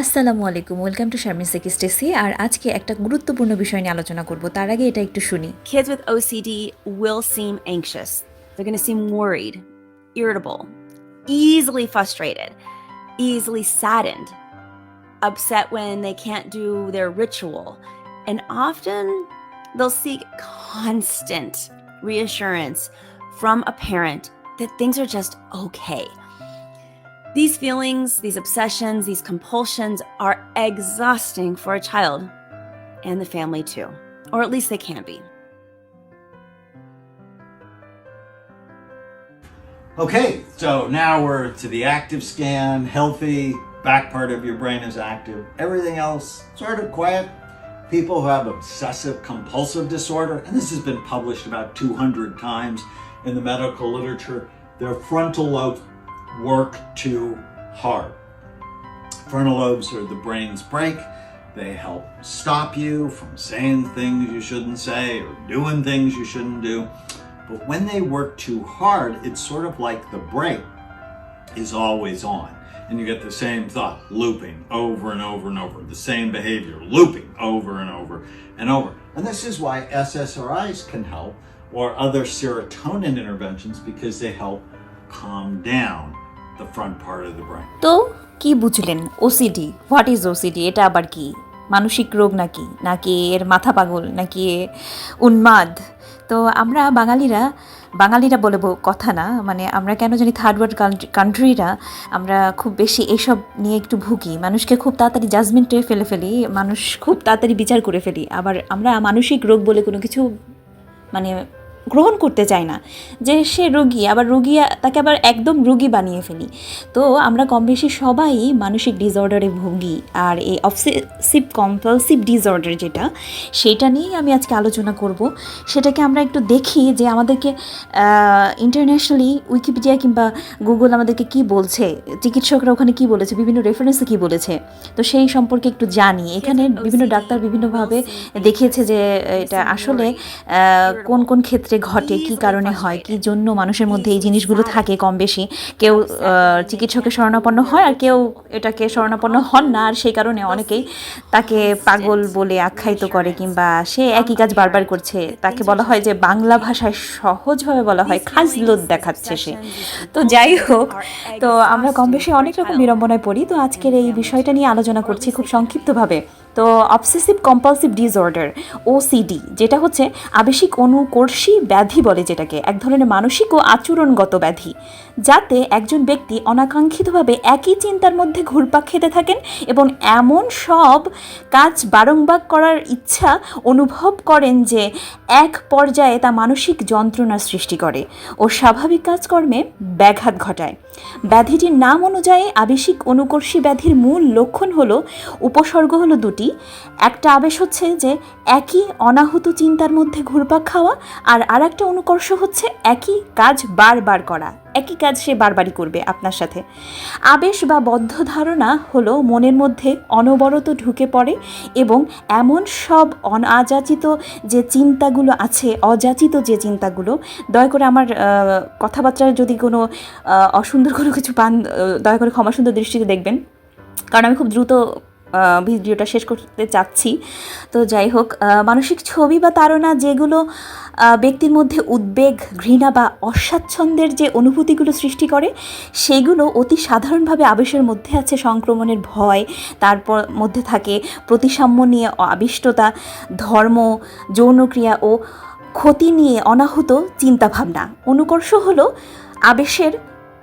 আসসালামু আলাইকুম welcome to Sharmin সেকি স্টেসি আর আজকে একটা গুরুত্বপূর্ণ বিষয় নিয়ে আলোচনা করব তার আগে এটা একটু শুনি Kids with OCD will seem anxious. They're going to seem worried, irritable, easily frustrated, easily saddened, upset when they can't do their ritual, and often they'll seek constant reassurance from a parent that things are just okay. These feelings, these obsessions, these compulsions are exhausting for a child and the family too, or at least they can be. Okay, so now we're to the active scan, healthy, back part of your brain is active. Everything else sort of quiet. People who have obsessive compulsive disorder, and this has been published about 200 times in the medical literature, their frontal lobes work too hard. Frontal lobes are the brain's brake. They help stop you from saying things you shouldn't say or doing things you shouldn't do. But when they work too hard, it's sort of like the brake is always on. And you get the same thought looping over and over and over, the same behavior looping over and over and over. And this is why SSRIs can help or other serotonin interventions because they help calm down তো কি বুঝলেন? OCD what is OCD এটা আবার কি? মানসিক রোগ নাকি? নাকি এর মাথা পাগল? নাকি উন্মাদ? তো আমরা বাঙালিরা বাঙালিরা বলে কথা না মানে আমরা কেন জানি থার্ড ওয়ার্ল্ড কান্ট্রিরা আমরা খুব বেশি এসব নিয়ে একটু ভুগি। মানুষকে খুব তাড়াতাড়ি জাজমেন্টে ফেলে ফেলি, মানুষ খুব তাড়াতাড়ি বিচার করে ফেলি। আবার আমরা মানসিক রোগ বলে কোনো কিছু মানে গ্রহণ করতে চায় না। যে সে রুগী আবার রোগী তাকে আবার একদম রুগী বানিয়ে ফেলি। তো আমরা কম বেশি সবাই মানসিক ডিসঅর্ডারে ভুগি আর এই অবসেসিভ কম্পালসিভ ডিসঅর্ডার যেটা সেটা নিয়েই আমি আজকে আলোচনা করব। সেটাকে আমরা একটু দেখি যে আমাদেরকে ইন্টারন্যাশনালি উইকিপিডিয়া কিংবা গুগল আমাদেরকে কি বলছে চিকিৎসকরা ওখানে কি বলেছে বিভিন্ন রেফারেন্সে কি বলেছে তো সেই সম্পর্কে একটু জানি। এখানে বিভিন্ন ডাক্তার বিভিন্নভাবে দেখিয়েছে যে এটা আসলে কোন কোন ক্ষেত্রে ঘটে কি কারণে হয় কি জন্য মানুষের মধ্যে এই জিনিসগুলো থাকে কম বেশি? কেউ আহ, চিকিৎসকের শরণাপন্ন হয় আর কেউ এটাকে শরণাপন্ন হন না আর সেই কারণে অনেকেই তাকে পাগল বলে আখ্যায়িত করে কিংবা সে একই কাজ বারবার করছে। তাকে বলা হয় যে বাংলা ভাষায় সহজভাবে বলা হয় খাজলোদ দেখাচ্ছে সে। তো যাই হোক তো আমরা কম বেশি অনেক রকম বিড়ম্বনায় পড়ি। তো আজকের এই বিষয়টা নিয়ে আলোচনা করছি খুব সংক্ষিপ্তভাবে। তো অবসেসিভ কম্পালসিভ ডিসঅর্ডার ওসিডি যেটা হচ্ছে আবেশিক অনুকর্ষী ব্যাধি বলে যেটাকে, এক ধরনের মানসিক ও আচরণগত ব্যাধি, যাতে একজন ব্যক্তি অনাকাঙ্ক্ষিতভাবে একই চিন্তার মধ্যে ঘুরপাক খেতে থাকেন এবং এমন সব কাজ বারংবার করার ইচ্ছা অনুভব করেন যে এক পর্যায়ে তা মানসিক যন্ত্রণার সৃষ্টি করে ও স্বাভাবিক কাজকর্মে ব্যাঘাত ঘটায়। ব্যাধিটির নাম অনুযায়ী আবেশিক অনুকর্ষী ব্যাধির মূল লক্ষণ হল, উপসর্গ হলো দুটি। একটা আবেশ হচ্ছে যে একই অনাহত চিন্তার মধ্যে ঘুরপাক খাওয়া আর আরেকটা অনুকর্ষ হচ্ছে একই কাজ বারবার করা। একই কাজ সে বারবারই করবে আপনার সাথে। আবেশ বা বদ্ধ ধারণা হলো মনের মধ্যে অনবরত ঢুকে পড়ে এবং এমন সব অনাযাচিত যে চিন্তাগুলো আছে, অযাচিত যে চিন্তাগুলো, দয়া করে আমার কথাবার্তায় যদি কোনো অসুন্দর কোনো কিছু পান দয়া করে ক্ষমা সুন্দর দৃষ্টিতে দেখবেন। কারণ আমি খুব দ্রুত ভিডিওটা শেষ করতে চাচ্ছি। তো যাই হোক মানসিক ছবি বা তাড়না যেগুলো ব্যক্তির মধ্যে উদ্বেগ, ঘৃণা বা অস্বাচ্ছন্দ্যের যে অনুভূতিগুলো সৃষ্টি করে, সেগুলো অতি সাধারণভাবে আবেশের মধ্যে আছে। সংক্রমণের ভয়, তারপর মধ্যে থাকে প্রতিসাম্য নিয়ে আবিষ্টতা ধর্ম, যৌনক্রিয়া ও ক্ষতি নিয়ে অনাহুত চিন্তাভাবনা। অনুকর্ষ হলো আবেশের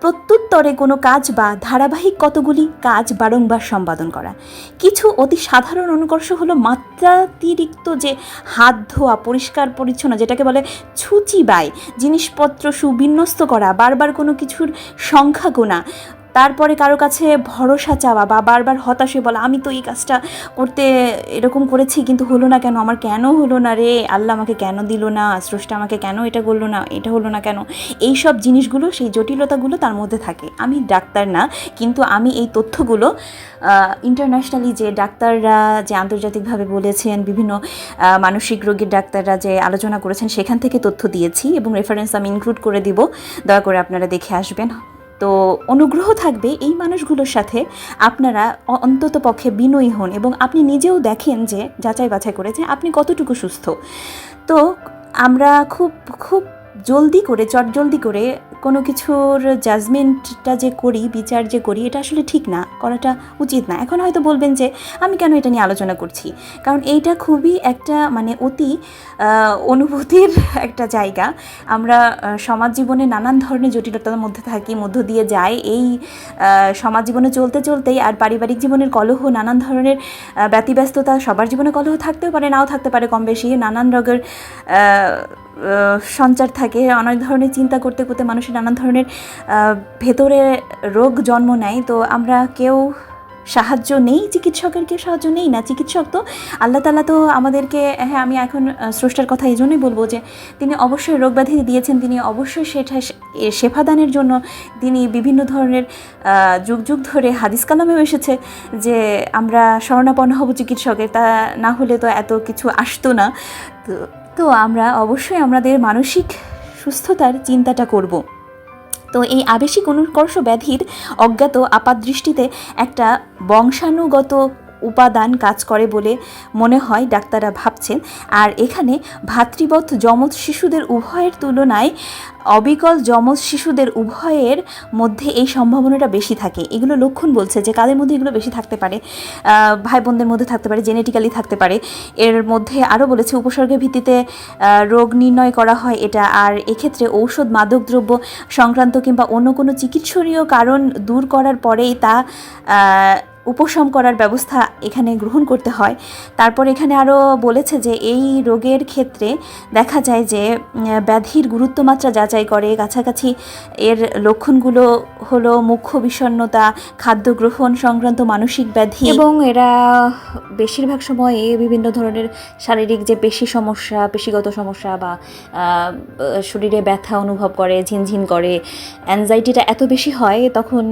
প্রত্যুত্তরে কোনো কাজ বা ধারাবাহিক কতগুলি কাজ বারংবার সম্পাদন করা। কিছু অতি সাধারণ অনুকর্ষ হলো মাত্রাতিরিক্ত যে হাত ধোয়া, পরিষ্কার পরিচ্ছন্ন, যেটাকে বলে ছুচি বাই, জিনিসপত্র সুবিন্যস্ত করা, বারবার কোনো কিছুর সংখ্যা গোনা তারপরে কারও কাছে ভরসা চাওয়া বা বারবার হতাশে বলা, আমি তো এই কাজটা করতে এরকম করেছি, কিন্তু হলো না কেন? আমার কেন হলো না রে? আল্লাহ আমাকে কেন দিল না? স্রষ্টা আমাকে কেন এটা করল না? এটা হলো না কেন? এই সব জিনিসগুলো, সেই জটিলতাগুলো তার মধ্যে থাকে। আমি ডাক্তার না, কিন্তু আমি এই তথ্যগুলো ইন্টারন্যাশনালি যে ডাক্তাররা যে আন্তর্জাতিকভাবে বলেছেন, বিভিন্ন মানসিক রোগীর ডাক্তাররা যে আলোচনা করেছেন, সেখান থেকে তথ্য দিয়েছি এবং রেফারেন্স আমি ইনক্লুড করে দিব। দয়া করে আপনারা দেখে আসবেন। তো অনুগ্রহ থাকবে এই মানুষগুলোর সাথে আপনারা অন্তত পক্ষে বিনয়ী হন এবং আপনি নিজেও দেখেন যে যাচাই বাছাই করেছে আপনি কতটুকু সুস্থ। তো আমরা খুব খুব জলদি করে চটজলদি করে কোনো কিছুর জাজমেন্টটা যে করি, বিচার যে করি, এটা আসলে ঠিক না, করাটা উচিত না। এখন হয়তো বলবেন যে, আমি কেন এটা নিয়ে আলোচনা করছি? কারণ এইটা খুবই একটা মানে অতি অনুভূতির একটা জায়গা। আমরা সমাজ জীবনে নানান ধরনের জটিলতার মধ্যে থাকি, মধ্য দিয়ে যাই। এই সমাজ জীবনে চলতে চলতেই আর পারিবারিক জীবনের কলহ, নানান ধরনের ব্যতিব্যস্ততা সবার জীবনে কলহ থাকতেও পারে, নাও থাকতে পারে কম বেশি। নানান রোগের সঞ্চার থাকে। অনেক ধরনের চিন্তা করতে করতে মানুষের নানান ধরনের ভেতরে রোগ জন্ম নেয়। তো আমরা কেউ সাহায্য নেই, চিকিৎসকের কেউ সাহায্য নেই না। চিকিৎসক তো, আল্লাহ তালা তো আমাদেরকে হ্যাঁ আমি এখন স্রষ্টার কথা এই জন্যই বলব যে, তিনি অবশ্যই রোগ ব্যাধি দিয়েছেন। তিনি অবশ্যই সেটা শেফাদানের জন্য তিনি বিভিন্ন ধরনের যুগ যুগ ধরে হাদিস কালামেও এসেছে যে, আমরা শরণাপন্ন হব চিকিৎসকের। তা না হলে তো এত কিছু আসতো না। তো তো আমরা অবশ্যই আমাদের মানসিক সুস্থতার চিন্তাটা করব। তো এই আবেশিক অনুকর্ষ ব্যাধির অজ্ঞাত আপাত দৃষ্টিতে একটা বংশানুগত উপাদান কাজ করে বলে মনে হয়, ডাক্তাররা ভাবছেন। আর এখানে ভাতৃবৎ যমজ শিশুদের উভয়ের তুলনায় অবিকল যমজ শিশুদের উভয়ের মধ্যে এই সম্ভাবনাটা বেশি থাকে। এগুলো লক্ষণ বলছে যে কাদের মধ্যে এগুলো বেশি থাকতে পারে। ভাই বোনদের মধ্যে থাকতে পারে জেনেটিক্যালি থাকতে পারে। এর মধ্যে আরও বলেছে, উপসর্গের ভিত্তিতে রোগ নির্ণয় করা হয় এটা। আর এক্ষেত্রে ঔষধ, মাদকদ্রব্য সংক্রান্ত কিংবা অন্য কোনো চিকিৎসনীয় কারণ দূর করার পরেই তা উপশম করার ব্যবস্থা এখানে গ্রহণ করতে হয়। তারপর এখানে আরও বলেছে যে এই রোগের ক্ষেত্রে দেখা যায় যে ব্যাধির গুরুত্বমাত্রা যাচাই করে। কাছাকাছি এর লক্ষণগুলো হলো মুখ্য বিষণ্ণতা, খাদ্য গ্রহণ সংক্রান্ত মানসিক ব্যাধি এবং এরা বেশিরভাগ সময়ে বিভিন্ন ধরনের শারীরিক যে পেশি সমস্যা, পেশিগত সমস্যা বা শরীরে ব্যথা অনুভব করে, ঝিনঝিন করে অ্যাংজাইটিটা এত বেশি হয়, তখন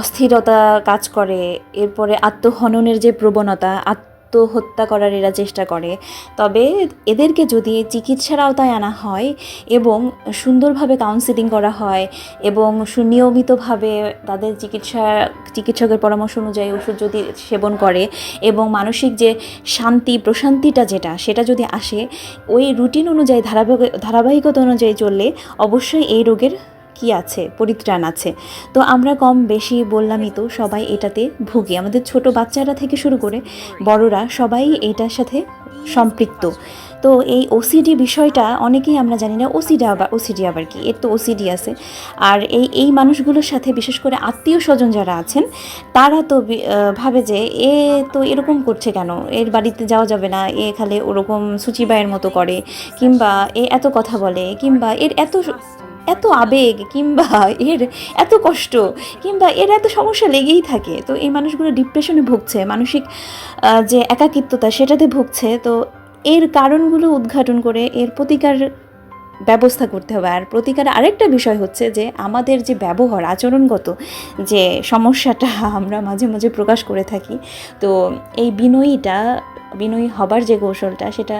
অস্থিরতা কাজ করে এরপরে আত্মহননের যে প্রবণতা, আত্মহত্যা করার এরা চেষ্টা করে। তবে এদেরকে যদি চিকিৎসার আওতায় আনা হয় এবং সুন্দরভাবে কাউন্সিলিং করা হয় এবং সুনিয়মিতভাবে তাদের চিকিৎসা, চিকিৎসকের পরামর্শ অনুযায়ী ওষুধ যদি সেবন করে এবং মানসিক যে শান্তি, প্রশান্তিটা যেটা, সেটা যদি আসে, ওই রুটিন অনুযায়ী, ধারাবাহিক, ধারাবাহিকতা অনুযায়ী চললে অবশ্যই এই রোগের কি আছে? পরিত্রাণ আছে। তো আমরা কম বেশি বললামই তো সবাই এটাতে ভুগি। আমাদের ছোট বাচ্চারা থেকে শুরু করে বড়রা সবাই এটার সাথে সম্পৃক্ত। তো এই ওসিডি বিষয়টা অনেকেই আমরা জানি না ওসিডি আবার ওসিডি আবার কি? এর তো ওসিডি আছে। আর এই এই মানুষগুলোর সাথে বিশেষ করে আত্মীয় স্বজন যারা আছেন, তারা তো ভাবে যে এ তো এরকম করছে কেন? এর বাড়িতে যাওয়া যাবে না, এ খালে ওরকম সুচিবায়ের মতো করে, কিংবা এ এত কথা বলে, কিংবা এর এত এত আবেগ কিংবা এর এত কষ্ট কিংবা এর এত সমস্যা লেগেই থাকে। তো এই মানুষগুলো ডিপ্রেশনে ভুগছে, মানসিক যে একাকিত্বতা সেটাতে ভুগছে। তো এর কারণগুলো উদ্ঘাটন করে এর প্রতিকার ব্যবস্থা করতে হবে। আর প্রতিকার আরেকটা বিষয় হচ্ছে যে আমাদের যে ব্যবহার আচরণগত যে সমস্যাটা আমরা মাঝে মাঝে প্রকাশ করে থাকি, তো এই বিনয়ীটা, বিনয়ী হবার যে কৌশলটা সেটা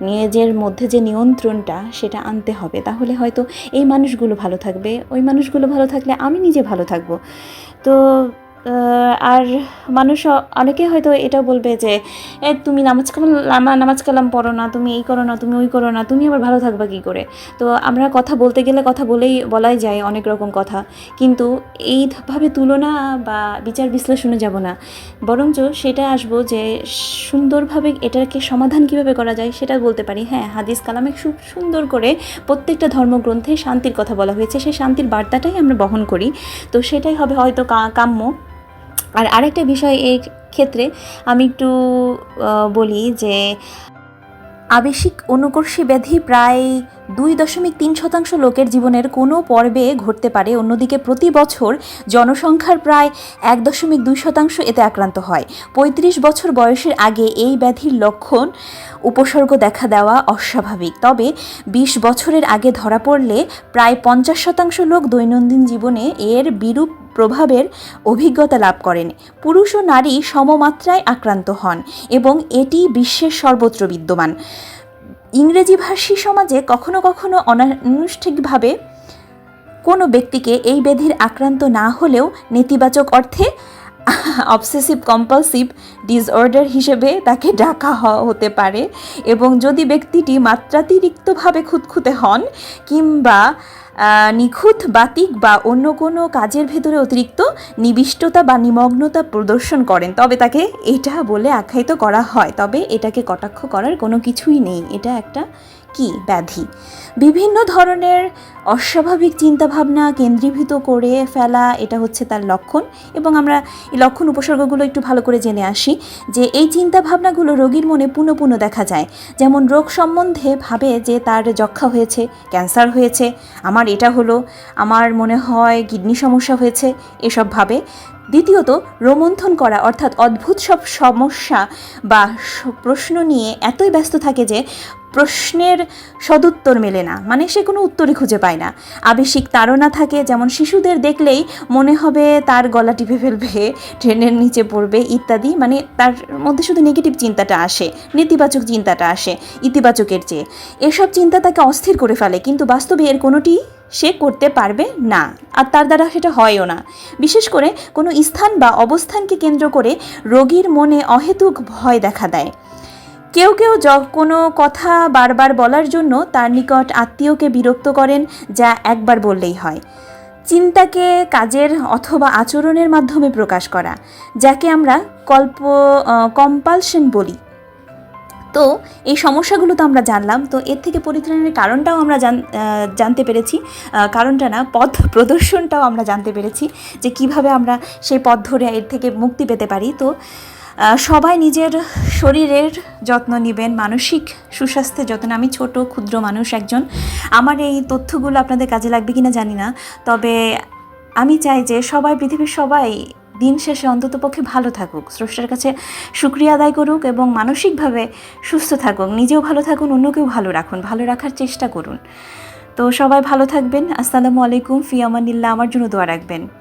নিজের মধ্যে যে নিয়ন্ত্রণটা, সেটা আনতে হবে। তাহলে হয়তো এই মানুষগুলো ভালো থাকবে, ওই মানুষগুলো ভালো থাকলে আমি নিজে ভালো থাকব। তো আর মানুষ অনেকে হয়তো এটা বলবে যে তুমি নামাজ কালাম নামাজ কালাম পড়ো না, তুমি এই করো না, তুমি ওই করো না, তুমি আবার ভালো থাকবা কী করে? তো আমরা কথা বলতে গেলে কথা বলেই বলাই যায় অনেক রকম কথা। কিন্তু এইভাবে তুলনা বা বিচার বিশ্লেষণে যাব না। বরঞ্চ সেটা আসব যে, সুন্দরভাবে এটাকে সমাধান কীভাবে করা যায় সেটা বলতে পারি। হ্যাঁ হাদিস কালামে খুব সুন্দর করে প্রত্যেকটা ধর্মগ্রন্থে শান্তির কথা বলা হয়েছে। সেই শান্তির বার্তাটাই আমরা বহন করি। তো সেটাই হবে হয়তো কাম্য। আর আরেকটা বিষয় এই ক্ষেত্রে আমি একটু বলি যে আবেশিক অনুকর্ষী ব্যাধি প্রায় দুই দশমিক তিন শতাংশ লোকের জীবনের কোনো পর্বে ঘটতে পারে। অন্যদিকে প্রতি বছর জনসংখ্যার প্রায় এক দশমিক দুই শতাংশ এতে আক্রান্ত হয়। পঁয়ত্রিশ বছর বয়সের আগে এই ব্যাধির লক্ষণ উপসর্গ দেখা দেওয়া অস্বাভাবিক। তবে বিশ বছরের আগে ধরা পড়লে প্রায় পঞ্চাশ শতাংশ লোক দৈনন্দিন জীবনে এর বিরূপ প্রভাবের অভিজ্ঞতা লাভ করেন। পুরুষ ও নারী সমমাত্রায় আক্রান্ত হন এবং এটি বিশ্বের সর্বত্র বিদ্যমান। ইংরেজি ভাষী সমাজে কখনো কখনো অনানুষ্ঠিকভাবে কোনো ব্যক্তিকে এই ব্যাধির আক্রান্ত না হলেও নেতিবাচক অর্থে অবসেসিভ কম্পালসিভ ডিসঅর্ডার হিসেবে তাকে ডাকা হতে পারে এবং যদি ব্যক্তিটি মাত্রাতিরিক্তভাবে খুঁতখুঁতে হন কিংবা নিখুঁত বাতিক বা অন্য কোনো কাজের ভেতরে অতিরিক্ত নিবিষ্টতা বা নিমগ্নতা প্রদর্শন করেন। তবে তাকে এটা বলে আখ্যায়িত করা হয়। তবে এটাকে কটাক্ষ করার কোনো কিছুই নেই। এটা একটা কি ব্যাধি? বিভিন্ন ধরনের অস্বাভাবিক চিন্তাভাবনা কেন্দ্রীভূত করে ফেলা এটা হচ্ছে তার লক্ষণ এবং আমরা এই লক্ষণ উপসর্গগুলো একটু ভালো করে জেনে আসি যে এই চিন্তাভাবনাগুলো রোগীর মনে পুনঃ পুনঃ দেখা যায়। যেমন রোগ সম্বন্ধে ভাবে যে তার যক্ষা হয়েছে, ক্যান্সার হয়েছে, আমার এটা হলো, আমার মনে হয় কিডনি সমস্যা হয়েছে, এসব ভাবে। দ্বিতীয়ত, রোমন্থন করা অর্থাৎ অদ্ভুত সব সমস্যা বা প্রশ্ন নিয়ে এতই ব্যস্ত থাকে যে প্রশ্নের সদুত্তর মেলে না। মানে সে কোনো উত্তরই খুঁজে পায় না। আবেশিক তাড়না থাকে, যেমন শিশুদের দেখলেই মনে হবে তার গলা টিপে ফেলবে, ট্রেনের নিচে পড়বে ইত্যাদি। মানে তার মধ্যে শুধু নেগেটিভ চিন্তাটা আসে, নেতিবাচক চিন্তাটা আসে, ইতিবাচকের চেয়ে। এসব চিন্তা তাকে অস্থির করে ফেলে, কিন্তু বাস্তবে এর কোনোটি সে করতে পারবে না। আর তার দ্বারা সেটা হয়ও না। বিশেষ করে কোনো স্থান বা অবস্থানকে কেন্দ্র করে রোগীর মনে অহেতুক ভয় দেখা দেয়। কেউ কেউ কোনো কথা বারবার বলার জন্য তার নিকট আত্মীয়কে বিরক্ত করেন, যা একবার বললেই হয়। চিন্তাকে কাজের অথবা আচরণের মাধ্যমে প্রকাশ করা, যাকে আমরা কল্প কম্পালশন বলি। তো, এই সমস্যাগুলো তো আমরা জানলাম, তো এর থেকে পরিত্রাণের কারণটাও আমরা জান- জানতে পেরেছি। কারণটা না, পথ প্রদর্শনটাও আমরা জানতে পেরেছি, যে কীভাবে আমরা সেই পথ ধরে এর থেকে মুক্তি পেতে পারি। তো সবাই নিজের শরীরের যত্ন নেবেন, মানসিক সুস্বাস্থ্যের যত্ন আমি ছোট, ক্ষুদ্র মানুষ একজন। আমার এই তথ্যগুলো আপনাদের কাজে লাগবে কিনা জানি না। তবে আমি চাই যে সবাই, পৃথিবীর সবাই দিন শেষে অন্ততপক্ষে ভালো থাকুক। স্রষ্টার কাছে শুক্রিয়া আদায় করুক এবং মানসিকভাবে সুস্থ থাকুক। নিজেও ভালো থাকুন, অন্যকেও ভালো রাখুন। ভালো রাখার চেষ্টা করুন। তো সবাই ভালো থাকবেন। আসসালামু আলাইকুম। ফি আমানিল্লাহ আমার জন্য দোয়া রাখবেন।